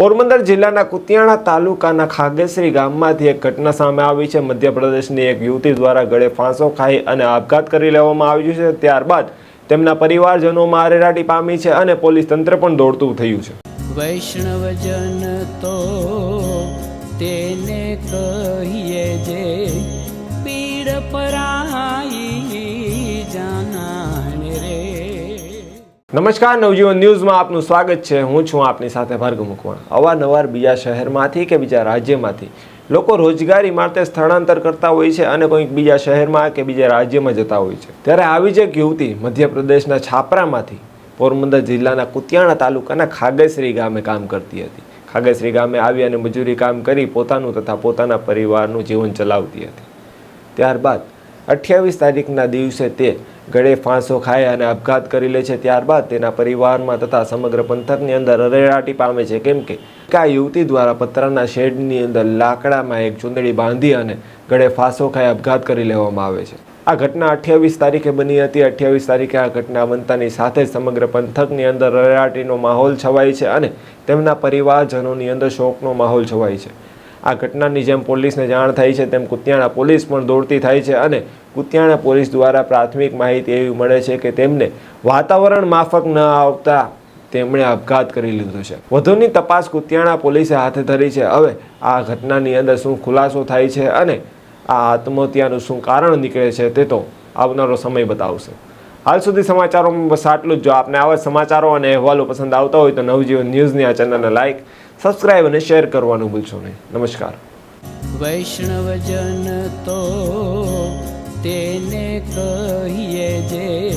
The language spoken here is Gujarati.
પોરબંદર જિલ્લાના કુતિયાણા તાલુકાના ખાગેશ્રી ગામમાંથી એક ઘટના સામે આવી છે. મધ્યપ્રદેશની એક યુવતી દ્વારા ગળે ફાંસો ખાઈ અને આપઘાત કરી લેવામાં આવ્યું છે. ત્યારબાદ તેમના પરિવારજનોમાં આરેરાટી પામી છે અને પોલીસ તંત્ર પણ દોડતું થયું છે. વૈષ્ણવજન તો તેને કહીએ જે પીડ પરાઈ નમસ્કાર, નવજીવન ન્યૂઝમાં આપનું સ્વાગત છે. હું છું આપની સાથે ભર્ગ મુકવાણ. અવારનવાર બીજા શહેરમાંથી કે બીજા રાજ્યમાંથી લોકો રોજગારી માટે સ્થળાંતર કરતા હોય છે અને કોઈક બીજા શહેરમાં કે બીજા રાજ્યમાં જતા હોય છે. ત્યારે આવી જ એક યુવતી મધ્યપ્રદેશના છાપરામાંથી પોરબંદર જિલ્લાના કુતિયાણા તાલુકાના ખાગેશ્રી ગામે કામ કરતી હતી. ખાગેશ્રી ગામે આવી અને મજૂરી કામ કરી પોતાનું તથા પોતાના પરિવારનું જીવન ચલાવતી હતી. ત્યારબાદ અઠ્યાવીસ તારીખના દિવસે તે ગળે ફાંસો ખાઈ અને આપઘાત કરી લે છે. ત્યારબાદ તેના પરિવારમાં તથા સમગ્ર પંથકની અંદર અરેરાટી પામે છે. કેમ કે આ યુવતી દ્વારા પતરાના શેડની અંદર લાકડામાં એક ચૂંદડી બાંધી અને ગળે ફાંસો ખાઈ આપઘાત કરી લેવામાં આવે છે. આ ઘટના અઠ્યાવીસ તારીખે બની હતી. અઠ્યાવીસ તારીખે આ ઘટના બનતાની સાથે જ સમગ્ર પંથકની અંદર રરાટીનો માહોલ છવાય છે અને તેમના પરિવારજનોની અંદર શોકનો માહોલ છવાય છે. આ ઘટનાની જેમ પોલીસને જાણ થઈ છે, તેમ કુતિયાણા પોલીસ પણ દોડતી થાય છે અને કુતિયાણા પોલીસ દ્વારા પ્રાથમિક માહિતી એવી મળે છે કે તેમને વાતાવરણ માફક ન આવતા તેમણે આપઘાત કરી લીધો છે. વધુની તપાસ કુતિયાણા પોલીસે હાથ ધરી છે. હવે આ ઘટનાની અંદર શું ખુલાસો થાય છે અને આ આત્મહત્યાનું શું કારણ નીકળે છે તે તો આવનારો સમય બતાવશે. હાલ સુધી સમાચારોમાં બસ આટલું જ. જો આપને આવા સમાચારો અને અહેવાલો પસંદ આવતા હોય તો નવજીવન ન્યૂઝની આ ચેનલને લાઇક સબસ્ક્રાઇબ અને શેર કરવાનું ભૂલશો નહીં. નમસ્કાર. વૈષ્ણવજન તો તેને કહીએ જે